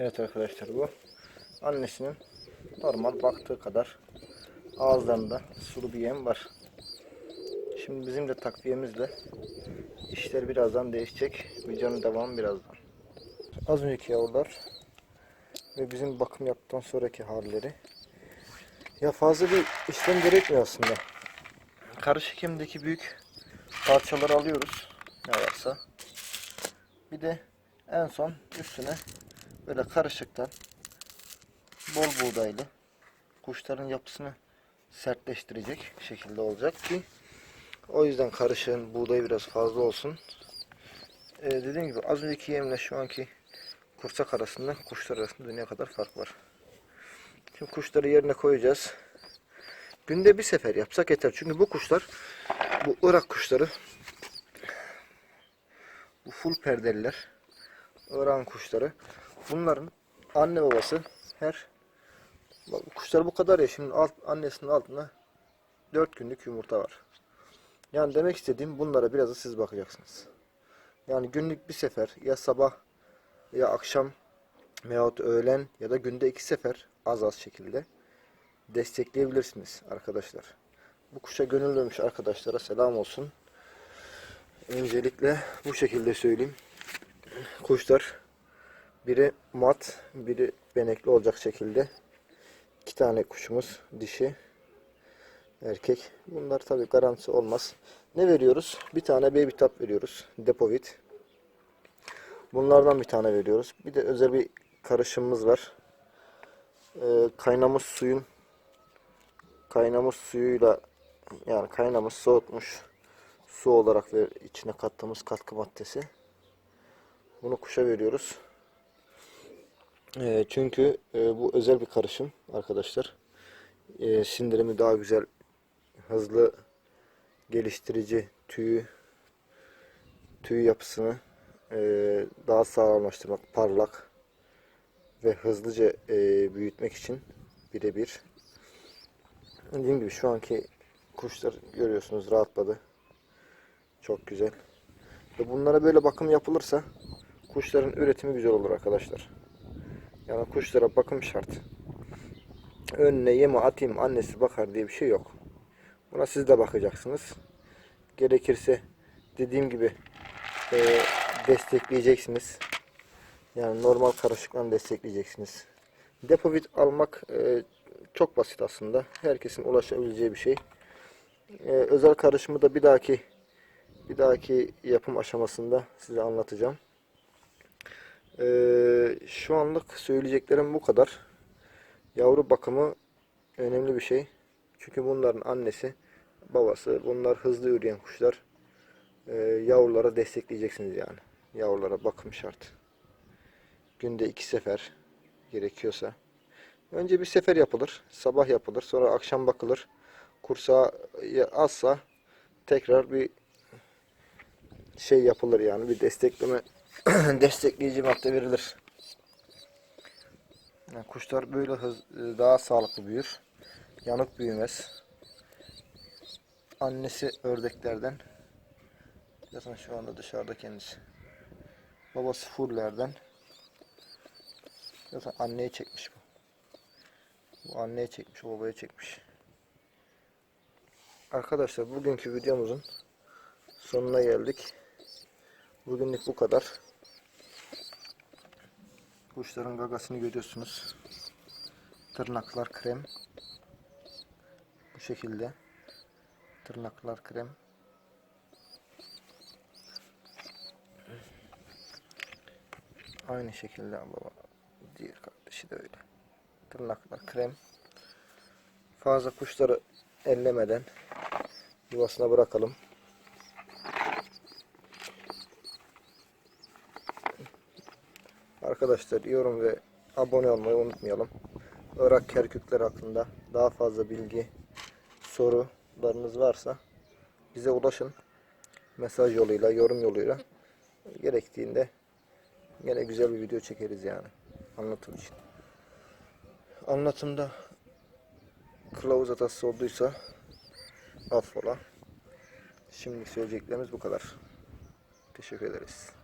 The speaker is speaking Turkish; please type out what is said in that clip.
Evet arkadaşlar bu annesinin normal baktığı kadar ağızlarında sulu bir yem var. Şimdi bizim de takviyemizle işler birazdan değişecek. Videonun devamı birazdan. Az önceki yavrular ve bizim bakım yaptıktan sonraki halleri. Ya fazla bir işlem gerekmiyor aslında. Karışık yemdeki büyük parçaları alıyoruz. Ne varsa. Bir de en son üstüne böyle karışıktan bol buğdaylı kuşların yapısını sertleştirecek şekilde olacak ki o yüzden karışığın buğdayı biraz fazla olsun. Ee, dediğim gibi az önceki yemle şu anki kursak arasında kuşlar arasında ne kadar fark var. Şimdi kuşları yerine koyacağız. Günde bir sefer yapsak yeter. Çünkü bu kuşlar bu Irak kuşları bu full perdeliler Irak'ın kuşları bunların anne babası her bak, kuşlar bu kadar ya şimdi alt, annesinin altında 4 günlük yumurta var. Yani demek istediğim bunlara biraz da siz bakacaksınız. Yani günlük bir sefer ya sabah ya akşam veyahut öğlen ya da günde iki sefer az az şekilde destekleyebilirsiniz arkadaşlar. Bu kuşa gönül vermiş arkadaşlara selam olsun. Öncelikle bu şekilde söyleyeyim. Kuşlar biri mat, biri benekli olacak şekilde. iki tane kuşumuz dişi erkek. Bunlar tabi garantisi olmaz. Ne veriyoruz? Bir tane baby tap veriyoruz. Depovit. Bunlardan bir tane veriyoruz. Bir de özel bir karışımımız var. Ee, kaynamış suyun kaynamış suyuyla yani kaynamış soğutmuş su olarak ve içine kattığımız katkı maddesi. Bunu kuşa veriyoruz. Ee, çünkü e, bu özel bir karışım arkadaşlar. Ee, sindirimi daha güzel, hızlı geliştirici tüyü tüy yapısını e, daha sağlamlaştırmak, parlak ve hızlıca e, büyütmek için birebir. Dediğim gibi şu anki kuşlar görüyorsunuz rahatladı. Çok güzel. Ve bunlara böyle bakım yapılırsa kuşların üretimi güzel olur arkadaşlar. Yani kuşlara bakım şart. Önüne yeme atayım annesi bakar diye bir şey yok. Buna siz de bakacaksınız. Gerekirse dediğim gibi e, destekleyeceksiniz. Yani normal karışıklarını destekleyeceksiniz. Depovit almak e, çok basit aslında. Herkesin ulaşabileceği bir şey. E, özel karışımı da bir dahaki bir dahaki yapım aşamasında size anlatacağım. Ee, şu anlık söyleyeceklerim bu kadar. Yavru bakımı önemli bir şey. Çünkü bunların annesi, babası, bunlar hızlı yürüyen kuşlar. Ee, yavrulara destekleyeceksiniz yani. Yavrulara bakım şart. Günde iki sefer gerekiyorsa. Önce bir sefer yapılır. Sabah yapılır. Sonra akşam bakılır. Kursağı azsa tekrar bir şey yapılır yani bir destekleme destekleyici madde verilir. Yani kuşlar böyle hız, daha sağlıklı büyür. Yanık büyümez. Annesi ördeklerden. Zaten şu anda dışarıda kendisi. Babası fullerden. Zaten anneyi çekmiş bu. Bu anneyi çekmiş, o babayı çekmiş. Arkadaşlar bugünkü videomuzun sonuna geldik. Bugünlük bu kadar. Kuşların gagasını görüyorsunuz. Tırnaklar krem. Bu şekilde. Tırnaklar krem. Aynı şekilde baba. Diğer kardeşi de öyle. Tırnaklar krem. Fazla kuşları ellemeden yuvasına bırakalım. Arkadaşlar yorum ve abone olmayı unutmayalım. Irak kerkükler hakkında daha fazla bilgi, sorularınız varsa bize ulaşın. Mesaj yoluyla, yorum yoluyla. Gerektiğinde yine güzel bir video çekeriz yani. Anlatım için. Anlatımda kılavuz hatası olduysa affola. Şimdi söyleyeceklerimiz bu kadar. Teşekkür ederiz.